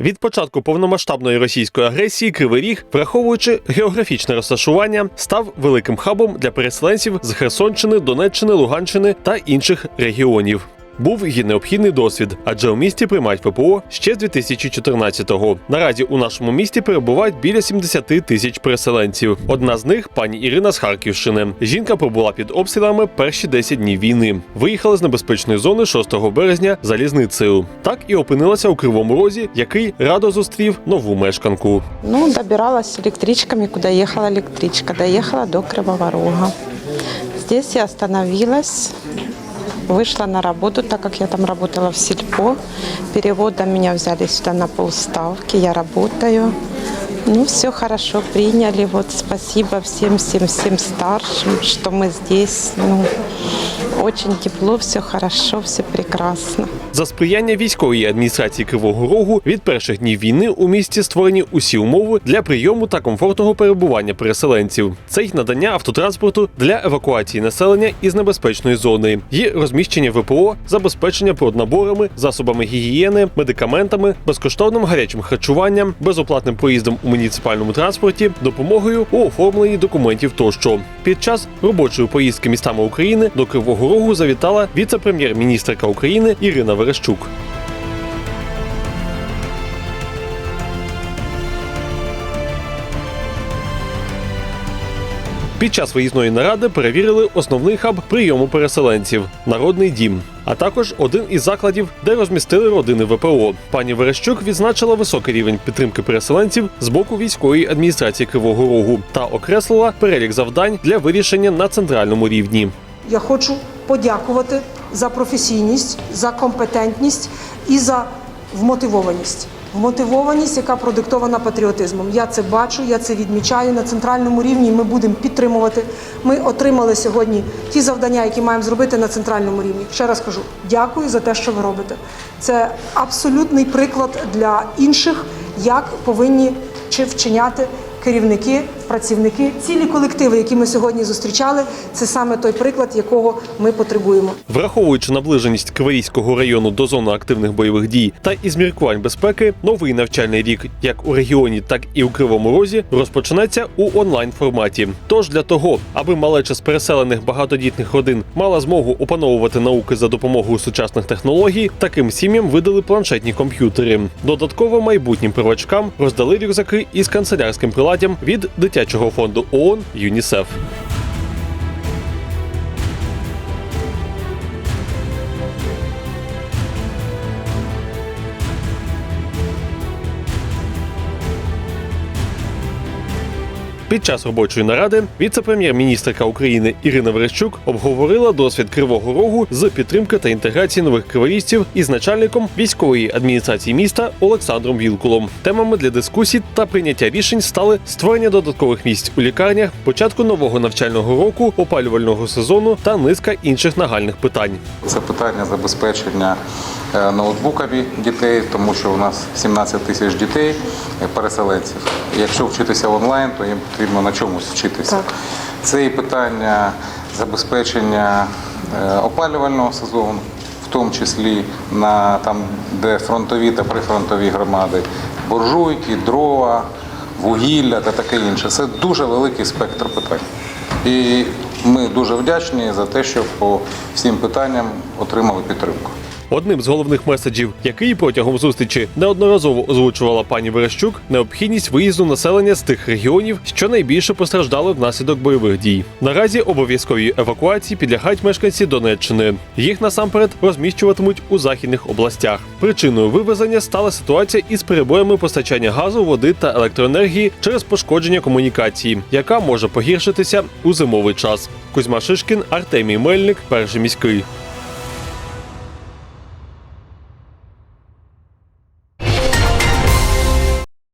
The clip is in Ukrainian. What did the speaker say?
Від початку повномасштабної російської агресії Кривий Ріг, враховуючи географічне розташування, став великим хабом для переселенців з Херсонщини, Донеччини, Луганщини та інших регіонів. Був і необхідний досвід, адже у місті приймають ППО ще з 2014-го. Наразі у нашому місті перебувають біля 70 тисяч переселенців. Одна з них пані Ірина з Харківщини. Жінка пробула під обстрілами перші 10 днів війни. Виїхала з небезпечної зони 6 березня залізницею. Так і опинилася у Кривому Розі, який радо зустрів нову мешканку. Ну, добиралась электричками, куда ехала электричка. Доехала до Кривого Рога. Здесь я остановилась, вышла на работу, так как я там работала в сельпо. Переводом меня взяли сюда на полставки, я работаю. Ну, все хорошо приняли. Вот спасибо всем, всем, всем старшим, что мы здесь. Ну, очень тепло, все хорошо, все прекрасно. За сприяння військової адміністрації Кривого Рогу від перших днів війни у місті створені усі умови для прийому та комфортного перебування переселенців. Це й надання автотранспорту для евакуації населення із небезпечної зони, є розміщення ВПО, забезпечення проднаборами, засобами гігієни, медикаментами, безкоштовним гарячим харчуванням, безоплатним проїздом муніципальному транспорті, допомогою у оформленні документів тощо. Під час робочої поїздки містами України до Кривого Рогу завітала віце-прем'єр-міністрка України Ірина Верещук. Під час виїзної наради перевірили основний хаб прийому переселенців народний дім. А також один із закладів, де розмістили родини ВПО. Пані Верещук відзначила високий рівень підтримки переселенців з боку військової адміністрації Кривого Рогу та окреслила перелік завдань для вирішення на центральному рівні. Я хочу подякувати за професійність, за компетентність і за вмотивованість. Вмотивованість, яка продиктована патріотизмом. Я це бачу, я це відмічаю на центральному рівні. Ми будемо підтримувати. Ми отримали сьогодні ті завдання, які маємо зробити на центральному рівні. Ще раз кажу, дякую за те, що ви робите. Це абсолютний приклад для інших, як повинні чи вчиняти керівники, працівники, цілі колективи, які ми сьогодні зустрічали, це саме той приклад, якого ми потребуємо. Враховуючи наближеність Криворізького району до зони активних бойових дій та із міркувань безпеки, новий навчальний рік як у регіоні, так і у Кривому Розі розпочнеться у онлайн форматі. Тож для того, аби малеча з переселених багатодітних родин мала змогу опановувати науки за допомогою сучасних технологій, таким сім'ям видали планшетні комп'ютери. Додатково майбутнім первачкам роздали рюкзаки із канцелярським приладдям від дитячого фонду ООН ЮНІСЕФ. Під час робочої наради віце-прем'єр-міністрка України Ірина Верещук обговорила досвід Кривого Рогу з підтримки та інтеграції нових криворізців із начальником військової адміністрації міста Олександром Вілкулом. Темами для дискусій та прийняття рішень стали створення додаткових місць у лікарнях, початку нового навчального року, опалювального сезону та низка інших нагальних питань. Це питання забезпечення е, ноутбуками дітей, тому що у нас 17 тисяч дітей е, переселенців. Якщо вчитися онлайн, то їм потрібно на чомусь вчитися. Так. Це і питання забезпечення е, опалювального сезону, в тому числі на там, де фронтові та прифронтові громади, буржуйки, дрова, вугілля та таке інше. Це дуже великий спектр питань. І ми дуже вдячні за те, що по всім питанням отримали підтримку. Одним з головних меседжів, який протягом зустрічі неодноразово озвучувала пані Верещук, необхідність виїзду населення з тих регіонів, що найбільше постраждали внаслідок бойових дій. Наразі обов'язковій евакуації підлягають мешканці Донеччини. Їх насамперед розміщуватимуть у західних областях. Причиною вивезення стала ситуація із перебоями постачання газу, води та електроенергії через пошкодження комунікації, яка може погіршитися у зимовий час. Кузьма Шишкін, Артемій Мельник, перший міський.